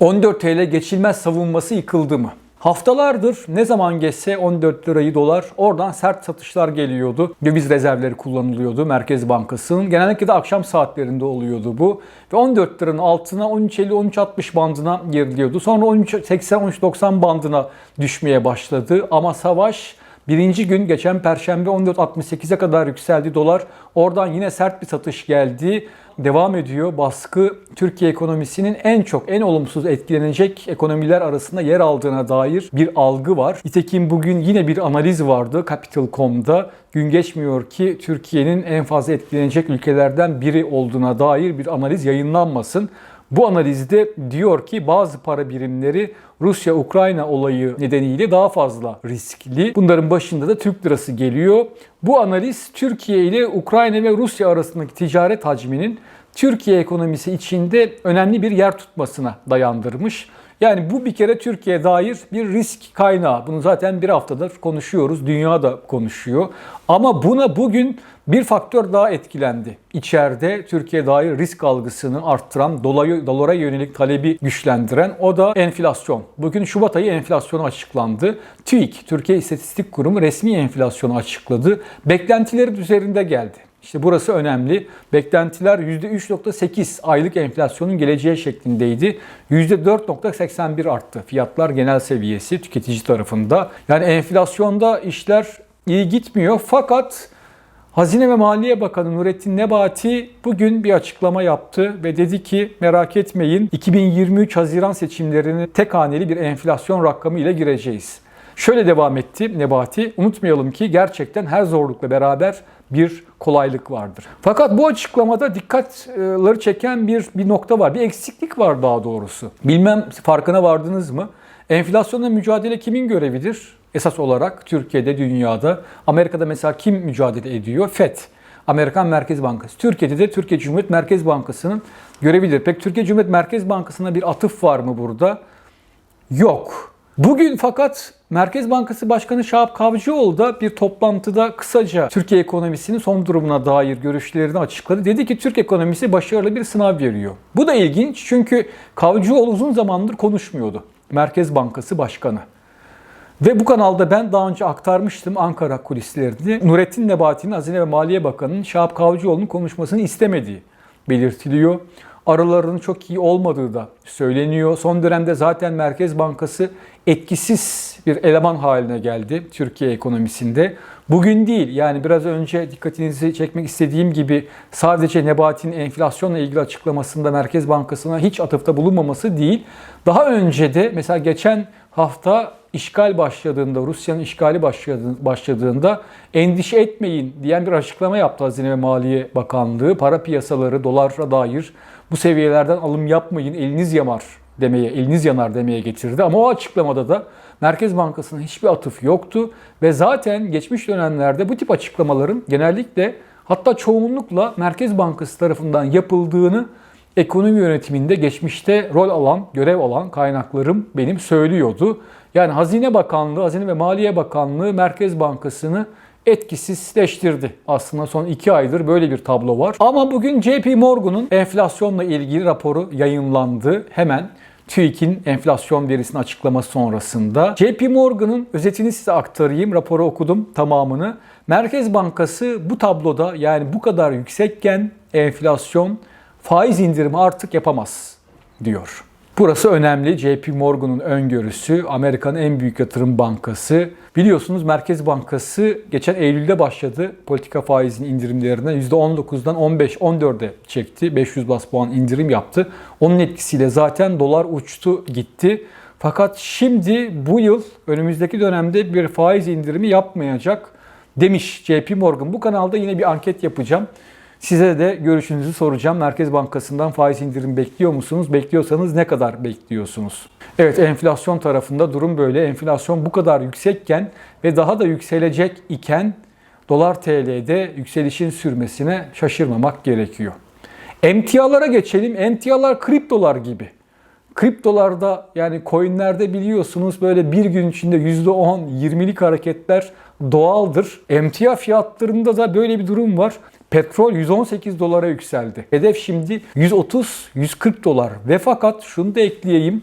14 TL geçilmez savunması yıkıldı mı? Haftalardır ne zaman geçse 14 lirayı dolar oradan sert satışlar geliyordu. Döviz rezervleri kullanılıyordu Merkez Bankası'nın. Genellikle de akşam saatlerinde oluyordu bu. Ve 14 liranın altına 13.50-13.60 bandına geriliyordu. Sonra 13.80-13.90 bandına düşmeye başladı. Ama savaş Birinci gün geçen Perşembe 14.68'e kadar yükseldi dolar. Oradan yine sert bir satış geldi. Devam ediyor. Baskı Türkiye ekonomisinin en çok, en olumsuz etkilenecek ekonomiler arasında yer aldığına dair bir algı var. Nitekim bugün yine bir analiz vardı Capital.com'da. Gün geçmiyor ki Türkiye'nin en fazla etkilenecek ülkelerden biri olduğuna dair bir analiz yayınlanmasın. Bu analizde diyor ki bazı para birimleri Rusya-Ukrayna olayı nedeniyle daha fazla riskli. Bunların başında da Türk lirası geliyor. Bu analiz Türkiye ile Ukrayna ve Rusya arasındaki ticaret hacminin Türkiye ekonomisi içinde önemli bir yer tutmasına dayandırmış. Yani bu bir kere Türkiye'ye dair bir risk kaynağı. Bunu zaten bir haftadır konuşuyoruz. Dünya da konuşuyor. Ama buna bugün bir faktör daha etkilendi. İçeride Türkiye dair risk algısını arttıran, dolayı, dolara yönelik talebi güçlendiren o da enflasyon. Bugün Şubat ayı enflasyonu açıklandı. TÜİK, Türkiye İstatistik Kurumu resmi enflasyonu açıkladı. Beklentilerin üzerinde geldi. İşte burası önemli. Beklentiler %3.8 aylık enflasyonun geleceği şeklindeydi. %4.81 arttı fiyatlar genel seviyesi tüketici tarafında. Yani enflasyonda işler iyi gitmiyor fakat Hazine ve Maliye Bakanı Nurettin Nebati bugün bir açıklama yaptı ve dedi ki merak etmeyin 2023 Haziran seçimlerini tek haneli bir enflasyon rakamı ile gireceğiz. Şöyle devam etti Nebati. Unutmayalım ki gerçekten her zorlukla beraber bir kolaylık vardır. Fakat bu açıklamada dikkatleri çeken bir bir nokta var. Bir eksiklik var daha doğrusu. Bilmem farkına vardınız mı? Enflasyonla mücadele kimin görevidir? Esas olarak Türkiye'de, dünyada. Amerika'da mesela kim mücadele ediyor? FED. Amerikan Merkez Bankası. Türkiye'de de Türkiye Cumhuriyet Merkez Bankası'nın görevidir. Peki Türkiye Cumhuriyet Merkez Bankası'na bir atıf var mı burada? Yok. Bugün fakat Merkez Bankası Başkanı Şahap Kavcıoğlu da bir toplantıda kısaca Türkiye ekonomisinin son durumuna dair görüşlerini açıkladı. Dedi ki Türk ekonomisi başarılı bir sınav veriyor. Bu da ilginç çünkü Kavcıoğlu uzun zamandır konuşmuyordu. Merkez Bankası Başkanı. Ve bu kanalda ben daha önce aktarmıştım Ankara kulislerini. Nurettin Nebati'nin Hazine ve Maliye Bakanı'nın Şahap Kavcıoğlu'nun konuşmasını istemediği belirtiliyor. Aralarının çok iyi olmadığı da söyleniyor. Son dönemde zaten Merkez Bankası etkisiz bir eleman haline geldi Türkiye ekonomisinde. Bugün değil yani biraz önce dikkatinizi çekmek istediğim gibi sadece Nebati'nin enflasyonla ilgili açıklamasında Merkez Bankası'na hiç atıfta bulunmaması değil. Daha önce de mesela geçen hafta işgal başladığında, Rusya'nın işgali başladığında endişe etmeyin diyen bir açıklama yaptı Hazine ve Maliye Bakanlığı. Para piyasaları dolara dair bu seviyelerden alım yapmayın eliniz yanar demeye, eliniz yanar demeye getirdi. Ama o açıklamada da Merkez Bankası'na hiçbir atıf yoktu ve zaten geçmiş dönemlerde bu tip açıklamaların genellikle hatta çoğunlukla Merkez Bankası tarafından yapıldığını ekonomi yönetiminde geçmişte rol alan, görev alan kaynaklarım benim söylüyordu. Yani Hazine Bakanlığı, Hazine ve Maliye Bakanlığı Merkez Bankası'nı etkisizleştirdi. Aslında son iki aydır böyle bir tablo var. Ama bugün JP Morgan'ın enflasyonla ilgili raporu yayınlandı. Hemen TÜİK'in enflasyon verisini açıklaması sonrasında. JP Morgan'ın özetini size aktarayım. Raporu okudum tamamını. Merkez Bankası bu tabloda yani bu kadar yüksekken enflasyon faiz indirimi artık yapamaz diyor. Burası önemli. JP Morgan'ın öngörüsü, Amerika'nın en büyük yatırım bankası. Biliyorsunuz Merkez Bankası geçen Eylül'de başladı politika faizinin indirimlerinden %19'dan 15-14'e çekti. 500 bas puan indirim yaptı. Onun etkisiyle zaten dolar uçtu gitti. Fakat şimdi bu yıl önümüzdeki dönemde bir faiz indirimi yapmayacak demiş JP Morgan. Bu kanalda yine bir anket yapacağım. Size de görüşünüzü soracağım. Merkez Bankası'ndan faiz indirim bekliyor musunuz? Bekliyorsanız ne kadar bekliyorsunuz? Evet enflasyon tarafında durum böyle. Enflasyon bu kadar yüksekken ve daha da yükselecek iken dolar TL'de yükselişin sürmesine şaşırmamak gerekiyor. Emtialara geçelim. Emtialar kriptolar gibi. Kriptolarda yani coinlerde biliyorsunuz böyle bir gün içinde %10, 20'lik hareketler doğaldır. Emtia fiyatlarında da böyle bir durum var. Petrol 118 dolara yükseldi. Hedef şimdi 130-140 dolar. Ve fakat şunu da ekleyeyim.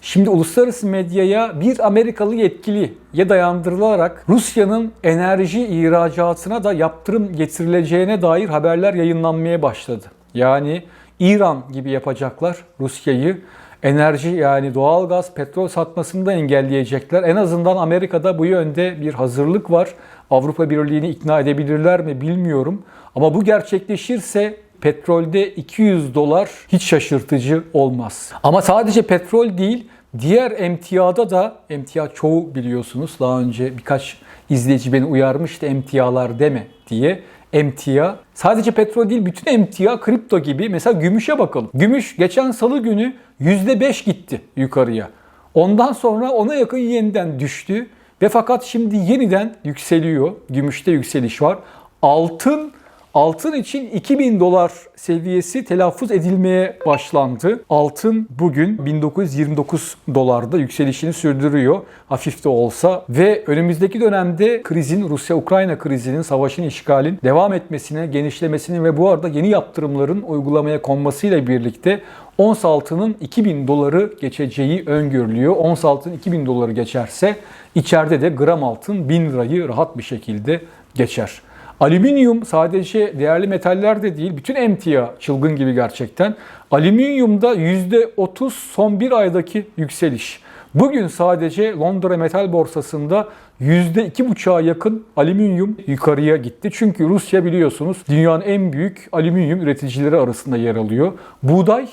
Şimdi uluslararası medyaya bir Amerikalı yetkiliye dayandırılarak Rusya'nın enerji ihracatına da yaptırım getirileceğine dair haberler yayınlanmaya başladı. Yani İran gibi yapacaklar Rusya'yı enerji yani doğalgaz, petrol satmasını da engelleyecekler. En azından Amerika'da bu yönde bir hazırlık var. Avrupa Birliği'ni ikna edebilirler mi bilmiyorum. Ama bu gerçekleşirse petrolde 200 dolar hiç şaşırtıcı olmaz. Ama sadece petrol değil, diğer emtiyada da, emtia çoğu biliyorsunuz daha önce birkaç izleyici beni uyarmıştı emtialar deme diye. Emtia sadece petrol değil bütün emtia kripto gibi mesela gümüşe bakalım. Gümüş geçen salı günü %5 gitti yukarıya. Ondan sonra ona yakın yeniden düştü ve fakat şimdi yeniden yükseliyor. Gümüşte yükseliş var. Altın Altın için 2000 dolar seviyesi telaffuz edilmeye başlandı. Altın bugün 1929 dolarda yükselişini sürdürüyor. Hafif de olsa ve önümüzdeki dönemde krizin, Rusya-Ukrayna krizinin, savaşın, işgalin devam etmesine, genişlemesine ve bu arada yeni yaptırımların uygulamaya konmasıyla birlikte ons altının 2000 doları geçeceği öngörülüyor. Ons altın 2000 doları geçerse içeride de gram altın 1000 lirayı rahat bir şekilde geçer. Alüminyum sadece değerli metaller de değil, bütün emtia çılgın gibi gerçekten. Alüminyumda %30 son bir aydaki yükseliş. Bugün sadece Londra Metal Borsası'nda %2,5'a yakın alüminyum yukarıya gitti. Çünkü Rusya biliyorsunuz dünyanın en büyük alüminyum üreticileri arasında yer alıyor. Buğday,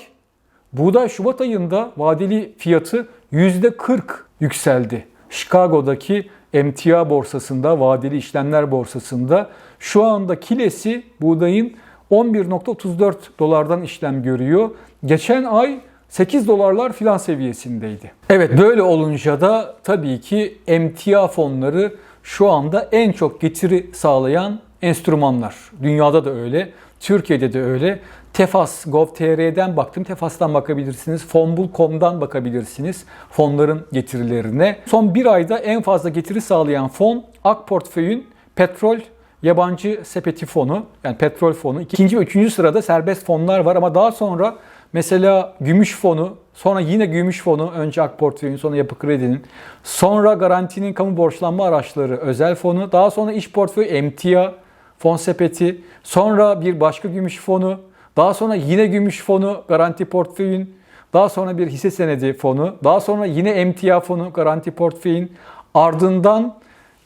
buğday Şubat ayında vadeli fiyatı %40 yükseldi. Chicago'daki emtia borsasında, vadeli işlemler borsasında şu anda kilesi buğdayın 11.34 dolardan işlem görüyor. Geçen ay 8 dolarlar filan seviyesindeydi. Evet böyle olunca da tabii ki emtia fonları şu anda en çok getiri sağlayan enstrümanlar. Dünyada da öyle, Türkiye'de de öyle. Tefas, Gov.tr'den baktım. Tefas'tan bakabilirsiniz. Fonbul.com'dan bakabilirsiniz fonların getirilerine. Son bir ayda en fazla getiri sağlayan fon Ak Portföy'ün petrol yabancı sepeti fonu yani petrol fonu. İkinci ve üçüncü sırada serbest fonlar var ama daha sonra mesela gümüş fonu, sonra yine gümüş fonu, önce Ak Portföy'ün sonra Yapı Kredi'nin, sonra garantinin kamu borçlanma araçları özel fonu, daha sonra iş portföyü emtia, fon sepeti, sonra bir başka gümüş fonu, daha sonra yine gümüş fonu, garanti portföyün, daha sonra bir hisse senedi fonu, daha sonra yine emtia fonu, garanti portföyün, ardından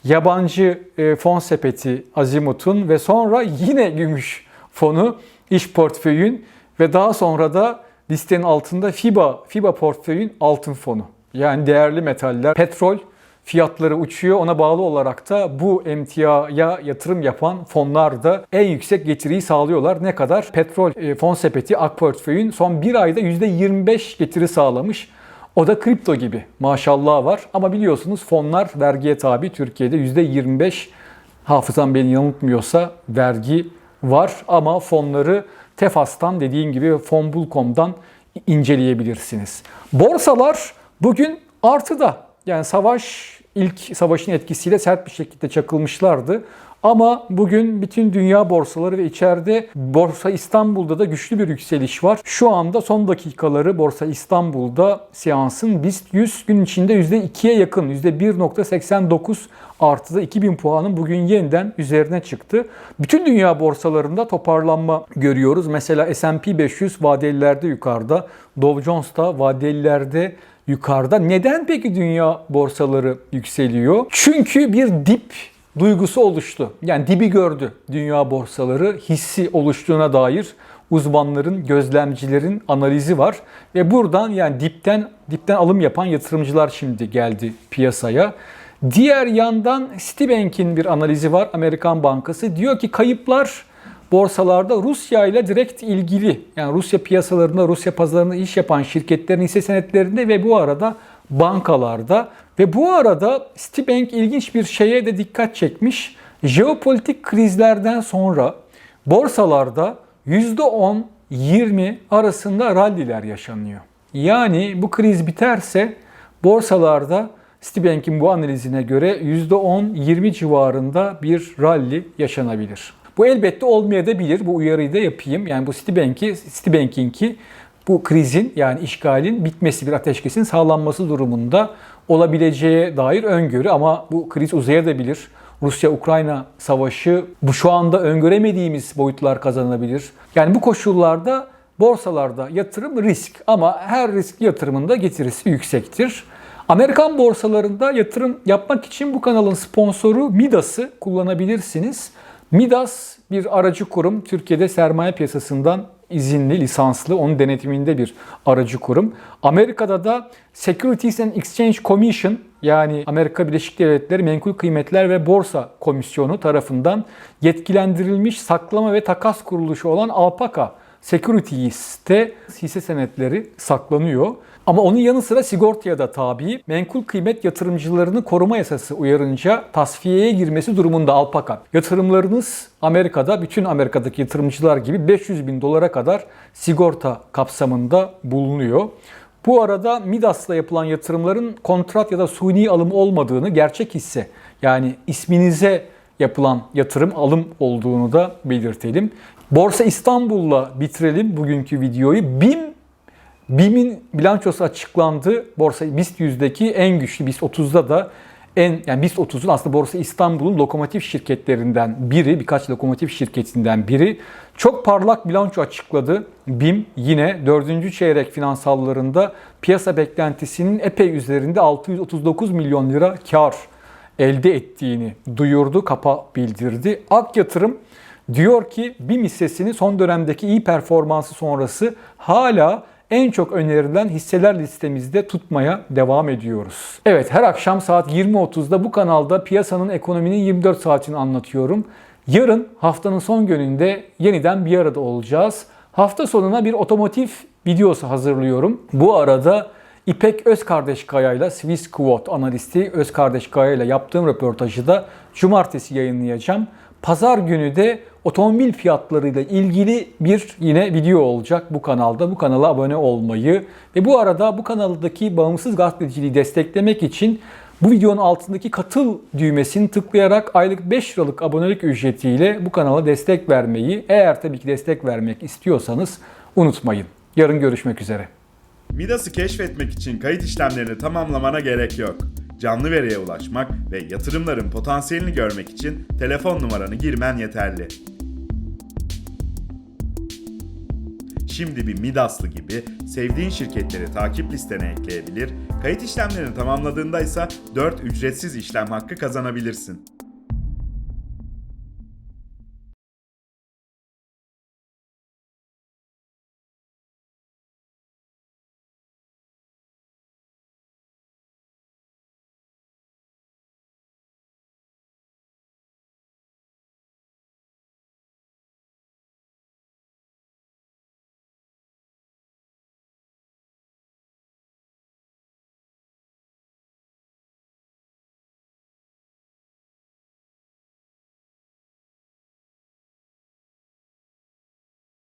yabancı e, fon sepeti Azimut'un ve sonra yine gümüş fonu iş portföyün ve daha sonra da listenin altında FIBA, FIBA portföyün altın fonu. Yani değerli metaller, petrol fiyatları uçuyor. Ona bağlı olarak da bu emtiaya yatırım yapan fonlar da en yüksek getiriyi sağlıyorlar. Ne kadar? Petrol e, fon sepeti Ak Portföy'ün son bir ayda %25 getiri sağlamış. O da kripto gibi maşallah var. Ama biliyorsunuz fonlar vergiye tabi. Türkiye'de %25 hafızam beni yanıltmıyorsa vergi var. Ama fonları Tefas'tan dediğim gibi fonbul.com'dan inceleyebilirsiniz. Borsalar bugün artıda. Yani savaş ilk savaşın etkisiyle sert bir şekilde çakılmışlardı. Ama bugün bütün dünya borsaları ve içeride Borsa İstanbul'da da güçlü bir yükseliş var. Şu anda son dakikaları Borsa İstanbul'da seansın BIST 100 gün içinde %2'ye yakın %1.89 artıda 2000 puanın bugün yeniden üzerine çıktı. Bütün dünya borsalarında toparlanma görüyoruz. Mesela S&P 500 vadelilerde yukarıda, Dow Jones da vadelilerde yukarıda. Neden peki dünya borsaları yükseliyor? Çünkü bir dip duygusu oluştu. Yani dibi gördü dünya borsaları hissi oluştuğuna dair uzmanların, gözlemcilerin analizi var ve buradan yani dipten dipten alım yapan yatırımcılar şimdi geldi piyasaya. Diğer yandan Citibank'in bir analizi var. Amerikan Bankası diyor ki kayıplar borsalarda Rusya ile direkt ilgili. Yani Rusya piyasalarında, Rusya pazarında iş yapan şirketlerin hisse senetlerinde ve bu arada bankalarda ve bu arada Citibank ilginç bir şeye de dikkat çekmiş. Jeopolitik krizlerden sonra borsalarda %10-20 arasında ralliler yaşanıyor. Yani bu kriz biterse borsalarda Citibank'in bu analizine göre %10-20 civarında bir rally yaşanabilir. Bu elbette olmayabilir. Bu uyarıyı da yapayım. Yani bu Citibank'i, Citibank'inki bu krizin yani işgalin bitmesi, bir ateşkesin sağlanması durumunda olabileceğe dair öngörü ama bu kriz uzayabilir. Rusya-Ukrayna savaşı bu şu anda öngöremediğimiz boyutlar kazanabilir. Yani bu koşullarda borsalarda yatırım risk ama her risk yatırımında getirisi yüksektir. Amerikan borsalarında yatırım yapmak için bu kanalın sponsoru Midas'ı kullanabilirsiniz. Midas bir aracı kurum. Türkiye'de sermaye piyasasından izinli, lisanslı, onun denetiminde bir aracı kurum. Amerika'da da Securities and Exchange Commission yani Amerika Birleşik Devletleri Menkul Kıymetler ve Borsa Komisyonu tarafından yetkilendirilmiş saklama ve takas kuruluşu olan Alpaka Securities'te hisse senetleri saklanıyor. Ama onun yanı sıra sigortaya da tabi. Menkul kıymet yatırımcılarını koruma yasası uyarınca tasfiyeye girmesi durumunda Alpaka. Yatırımlarınız Amerika'da bütün Amerika'daki yatırımcılar gibi 500 bin dolara kadar sigorta kapsamında bulunuyor. Bu arada Midas'la yapılan yatırımların kontrat ya da suni alım olmadığını, gerçek hisse yani isminize yapılan yatırım alım olduğunu da belirtelim. Borsa İstanbul'la bitirelim bugünkü videoyu. BİM BİM'in bilançosu açıklandı. Borsa BIST 100'deki en güçlü BIST 30'da da en yani BIST 30'un aslında Borsa İstanbul'un lokomotif şirketlerinden biri, birkaç lokomotif şirketinden biri. Çok parlak bilanço açıkladı. BİM yine 4. çeyrek finansallarında piyasa beklentisinin epey üzerinde 639 milyon lira kar elde ettiğini duyurdu, kapa bildirdi. Ak Yatırım diyor ki BİM hissesini son dönemdeki iyi performansı sonrası hala en çok önerilen hisseler listemizde tutmaya devam ediyoruz. Evet her akşam saat 20.30'da bu kanalda piyasanın ekonominin 24 saatini anlatıyorum. Yarın haftanın son gününde yeniden bir arada olacağız. Hafta sonuna bir otomotiv videosu hazırlıyorum. Bu arada İpek Özkardeşkaya ile Swiss Quote analisti Özkardeşkaya ile yaptığım röportajı da cumartesi yayınlayacağım. Pazar günü de otomobil fiyatlarıyla ilgili bir yine video olacak bu kanalda. Bu kanala abone olmayı ve bu arada bu kanaldaki bağımsız gazeteciliği desteklemek için bu videonun altındaki katıl düğmesini tıklayarak aylık 5 liralık abonelik ücretiyle bu kanala destek vermeyi eğer tabii ki destek vermek istiyorsanız unutmayın. Yarın görüşmek üzere. Midas'ı keşfetmek için kayıt işlemlerini tamamlamana gerek yok. Canlı veriye ulaşmak ve yatırımların potansiyelini görmek için telefon numaranı girmen yeterli. Şimdi bir Midaslı gibi sevdiğin şirketleri takip listene ekleyebilir, kayıt işlemlerini tamamladığında ise 4 ücretsiz işlem hakkı kazanabilirsin.